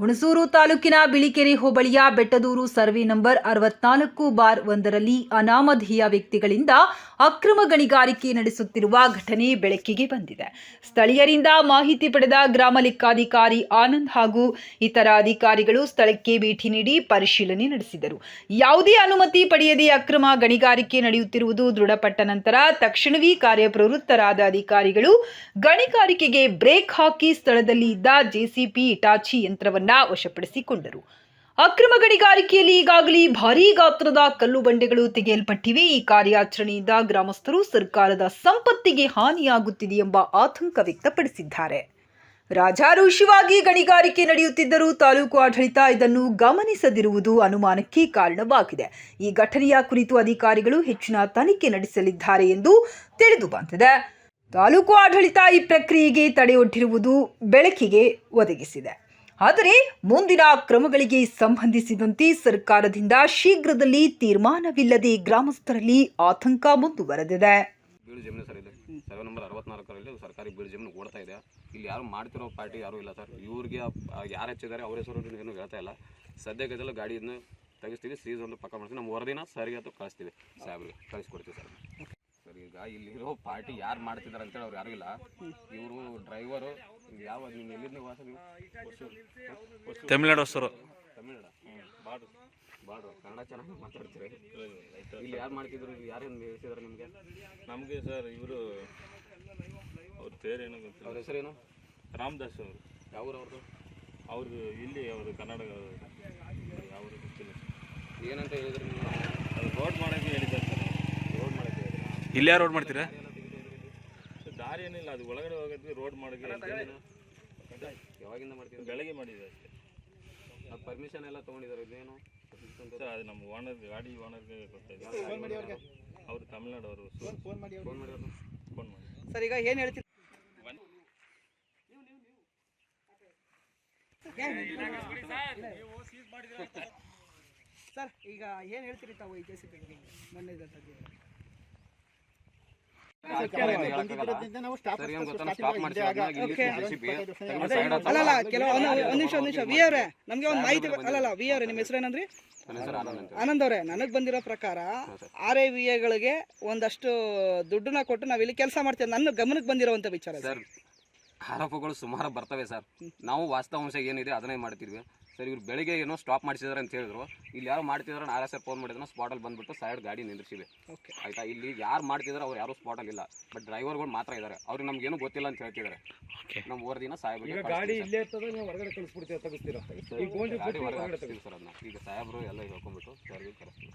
ಹುಣಸೂರು ತಾಲೂಕಿನ ಬಿಳಿಕೆರೆ ಹೋಬಳಿಯ Bettadur survey number ಅರವತ್ನಾಲ್ಕು ಬಾರ್ ಒಂದರಲ್ಲಿ ಅನಾಮಧೇಯ ವ್ಯಕ್ತಿಗಳಿಂದ ಅಕ್ರಮ ಗಣಿಗಾರಿಕೆ ನಡೆಸುತ್ತಿರುವ ಘಟನೆ ಬೆಳಕಿಗೆ ಬಂದಿದೆ. ಸ್ಥಳೀಯರಿಂದ ಮಾಹಿತಿ ಪಡೆದ ಗ್ರಾಮ ಲೆಕ್ಕಾಧಿಕಾರಿ ಆನಂದ್ ಹಾಗೂ ಇತರ ಅಧಿಕಾರಿಗಳು ಸ್ಥಳಕ್ಕೆ ಭೇಟಿ ನೀಡಿ ಪರಿಶೀಲನೆ ನಡೆಸಿದರು. ಯಾವುದೇ ಅನುಮತಿ ಪಡೆಯದೆ ಅಕ್ರಮ ಗಣಿಗಾರಿಕೆ ನಡೆಯುತ್ತಿರುವುದು ದೃಢಪಟ್ಟ ನಂತರ ತಕ್ಷಣವೇ ಕಾರ್ಯಪ್ರವೃತ್ತರಾದ ಅಧಿಕಾರಿಗಳು ಗಣಿಗಾರಿಕೆಗೆ ಬ್ರೇಕ್ ಹಾಕಿ ಸ್ಥಳದಲ್ಲಿ ಇದ್ದ ಜೆಸಿಪಿ ಇಟಾಚಿ ಯಂತ್ರವನ್ನ ವಶಪಡಿಸಿಕೊಂಡರು. ಅಕ್ರಮ ಗಣಿಗಾರಿಕೆಯಲ್ಲಿ ಈಗಾಗಲೇ ಭಾರೀ ಗಾತ್ರದ ಕಲ್ಲು ಬಂಡೆಗಳು ತೆಗೆಯಲ್ಪಟ್ಟಿವೆ. ಈ ಕಾರ್ಯಾಚರಣೆಯಿಂದ ಗ್ರಾಮಸ್ಥರು ಸರ್ಕಾರದ ಸಂಪತ್ತಿಗೆ ಹಾನಿಯಾಗುತ್ತಿದೆ ಎಂಬ ಆತಂಕ ವ್ಯಕ್ತಪಡಿಸಿದ್ದಾರೆ. ರಾಜಾರೋಷವಾಗಿ ಗಣಿಗಾರಿಕೆ ನಡೆಯುತ್ತಿದ್ದರೂ ತಾಲೂಕು ಆಡಳಿತ ಇದನ್ನು ಗಮನಿಸದಿರುವುದು ಅನುಮಾನಕ್ಕೆ ಕಾರಣವಾಗಿದೆ. ಈ ಘಟನೆಯ ಕುರಿತು ಅಧಿಕಾರಿಗಳು ಹೆಚ್ಚಿನ ತನಿಖೆ ನಡೆಸಲಿದ್ದಾರೆ ಎಂದು ತಿಳಿದು ಬಂದಿದೆ. ತಾಲೂಕು ಆಡಳಿತ ಈ ಪ್ರಕ್ರಿಯೆಗೆ ತಡೆಯೊಡ್ಡಿರುವುದು ಬೆಳಕಿಗೆ ಒದಗಿಸಿದೆ. ಆದರೆ ಮುಂದಿನ ಕ್ರಮಗಳಿಗೆ ಸಂಬಂಧಿಸಿದಂತೆ ಸರ್ಕಾರದಿಂದ ಶೀಘ್ರದಲ್ಲಿ ತೀರ್ಮಾನವಿಲ್ಲದೆ ಗ್ರಾಮಸ್ಥರಲ್ಲಿ ಆತಂಕ ಮುಂದುವರೆದಿದೆ. ಬೀಳು ನಂಬರ್ ಅರವತ್ನಾಲ್ಕರಲ್ಲಿ ಸರ್ಕಾರಿ ಬೀಳು ಜಮೀನು ಓಡ್ತಾ ಇದೆ. ಇಲ್ಲಿ ಯಾರು ಮಾಡ್ತಿರೋ ಪಾರ್ಟಿ ಯಾರೂ ಇಲ್ಲ ಸರ್. ಇವ್ರಿಗೆ ಯಾರು ಹೆಚ್ಚಿದ್ದಾರೆ ಅವ್ರ ಹೆಸರು ಏನು ಹೇಳ್ತಾ ಇಲ್ಲ. ಸದ್ಯಕ್ಕೆ ಗಾಡಿಯನ್ನು ತೆಗಿಸ್ತೀವಿ, ಸೀಸ್ ಒಂದು ಪಕ್ಕ ಮಾಡ್ತೀವಿ. ನಮ್ಮ ವರದಿನ ಸರಿಗೆ ಅದು ಕಳಿಸ್ತೀವಿ. ಸಾಹೇಬ್ರಿಗೆ ಕಳಿಸ್ಕೊಡ್ತೀವಿ ಸರ್. ಸರ್, ಈಗ ಇಲ್ಲಿರೋ ಪಾರ್ಟಿ ಯಾರು ಮಾಡ್ತಿದ್ದಾರೆ ಅಂತೇಳಿ ಅವ್ರು ಯಾರೂ ಇಲ್ಲ. ಇವರು ಡ್ರೈವರು ಯಾವ ನೀವು ಎಲ್ಲಿಂದ ವಾಸ ನೀವು ತಮಿಳ್ನಾಡು ಹೊಸರು. ತಮಿಳ್ನಾಡ? ಕನ್ನಡ ಚೆನ್ನಾಗಿ ಮಾತಾಡ್ತೀರಿ. ಇಲ್ಲಿ ಯಾರು ಮಾಡ್ತಿದ್ರು? ಯಾರೇನು ಹೇಳ್ತಿದ್ರು ನಿಮಗೆ? ನಮಗೆ ಸರ್ ಇವರು ಅವ್ರ ಪೇರೇನು ಗೊತ್ತಿಲ್ಲ. ಅವ್ರ ಹೆಸರೇನು? ರಾಮದಾಸ್ ಅವರು. ಯಾವ ಊರು ಅವ್ರದ್ದು? ಅವ್ರದ್ದು ಇಲ್ಲಿ ಅವರು. ಕನ್ನಡ ಯಾವ ಗೊತ್ತಿಲ್ಲ. ಏನಂತ ಹೇಳಿದ್ರು ನೀವು ಅದು ರೋಡ್ ಮಾಡೋಕ್ಕೆ ಹೇಳಿದ್ದಾರೆ ಸರ್. ರೋಡ್ ಮಾಡಕ್ಕೆ ಇಲ್ಲಿ ಯಾರು ರೋಡ್ ಮಾಡ್ತೀರಾ? ದಾರಿ ಏನಿಲ್ಲ ಅದು ಒಳಗಡೆ ಹೋಗಿದ್ವಿ ರೋಡ್ ಮಾಡಿದ್ವಿ ಯಾವಾಗಿಂದ ಮಾಡ್ತೀವಿ ಬೆಳಗ್ಗೆ ಮಾಡಿದ್ವಿ ಅಷ್ಟೇ. ಅದು ಪರ್ಮಿಷನ್ ಎಲ್ಲ ತೊಗೊಂಡಿದ್ದಾರೆ ಇದೇನು? ಸರ್ ಅದು ನಮ್ಮ ಓನರ್ ಗಾಡಿ ಓನರ್ಗೆ ಗೊತ್ತಾಯಿದೆ ಅವರು ತಮಿಳ್ನಾಡು ಅವರು ಫೋನ್ ಮಾಡಿ ಫೋನ್ ಮಾಡಿ ಸರ್ ಈಗ ಏನು ಹೇಳ್ತೀರಿ? ಸರ್ ಈಗ ಏನು ಹೇಳ್ತೀರಿ ತಾವು ಈ ಜೆ ಸಿ ಮೊನ್ನೆ ಇದ್ದಂಥದ್ದು ಸರ್ ಏನು ಗೊತ್ತಾ ಸ್ಟಾಪ್ ಮಾಡಿಸಿ ಅಲ್ಲಲ್ಲ ಕೆಲವು ಒಂದ್ ನಿಮಿಷ ಒಂದು ನಿಮಿಷ ವಿ ಅವರೇ ನಮ್ಗೆ ಒಂದು ಮಾಹಿತಿ ಅಲ್ಲಲ್ಲ ವಿ ಅವರೇ ನಿಮ್ಮ ಹೆಸರು ಏನಂದ್ರಿ? ಆನಂದ್ ಅವರೇ ನನಗೆ ಬಂದಿರೋ ಪ್ರಕಾರ ಆರ್ ಐ ವಿ ಎಗಳಿಗೆ ಒಂದಷ್ಟು ದುಡ್ಡನ್ನ ಕೊಟ್ಟು ನಾವ್ ಇಲ್ಲಿ ಕೆಲಸ ಮಾಡ್ತೇವೆ. ನನ್ನ ಗಮನಕ್ಕೆ ಬಂದಿರೋ ವಿಚಾರ ಆರೋಪಗಳು ಸುಮಾರು ಬರ್ತವೆ ಸರ್. ನಾವು ವಾಸ್ತವಾಂಶ ಏನಿದೆ ಅದನ್ನೇ ಮಾಡ್ತಿದ್ವಿ. ಸರ್ ಇವ್ರು ಬೆಳಿಗ್ಗೆ ಏನೋ ಸ್ಟಾಪ್ ಮಾಡಿಸಿದಾರೆ ಅಂತ ಹೇಳಿದ್ರು. ಇಲ್ಲಿ ಯಾರು ಮಾಡ್ತಿದಾರೆ ಆರ್ ಎಸ್ ಫೋನ್ ಮಾಡಿದ್ರು ಸ್ಪಾಟಲ್ಲಿ ಬಂದ್ಬಿಟ್ಟು ಸೈಡ್ ಗಾಡಿ ನಿಂದ್ರಿಸಿವೆ. ಓಕೆ ಆಯ್ತಾ? ಇಲ್ಲಿ ಯಾರು ಮಾಡ್ತಿದಾರೆ ಅವ್ರು ಯಾರು ಸ್ಪಾಟಲ್ಲಿ ಇಲ್ಲ. ಬಟ್ ಡ್ರೈವರ್ಗಳು ಮಾತ್ರ ಇದ್ದಾರೆ ಅವ್ರಿಗೆ ನಮ್ಗೇನು ಗೊತ್ತಿಲ್ಲ ಅಂತ ಹೇಳ್ತಿದ್ದಾರೆ ನಮ್ಮ ವರದಿನ ಸಾಹೇಬ್ರಿಗೆ ಗಾಡಿ ಇಲ್ಲೇ ಇರ್ತದೆ ನೀವು ಹೊರಗಡೆ ಕಳಿಸ್ಬಿಡ್ತೀವಿ ತೆಗಿಸ್ತೀರಾ ಗಾಡಿ ಹೊರಗಡೆ ತೆಗಿಸ್ತೀವಿ ಸರ್ ಅದನ್ನ. ಈಗ ಸಾಹೇಬರು ಎಲ್ಲ ಹೇಳ್ಕೊಂಡ್ಬಿಟ್ಟು ಸರ್ಗೆ ಕಳಿಸ್ತೀವಿ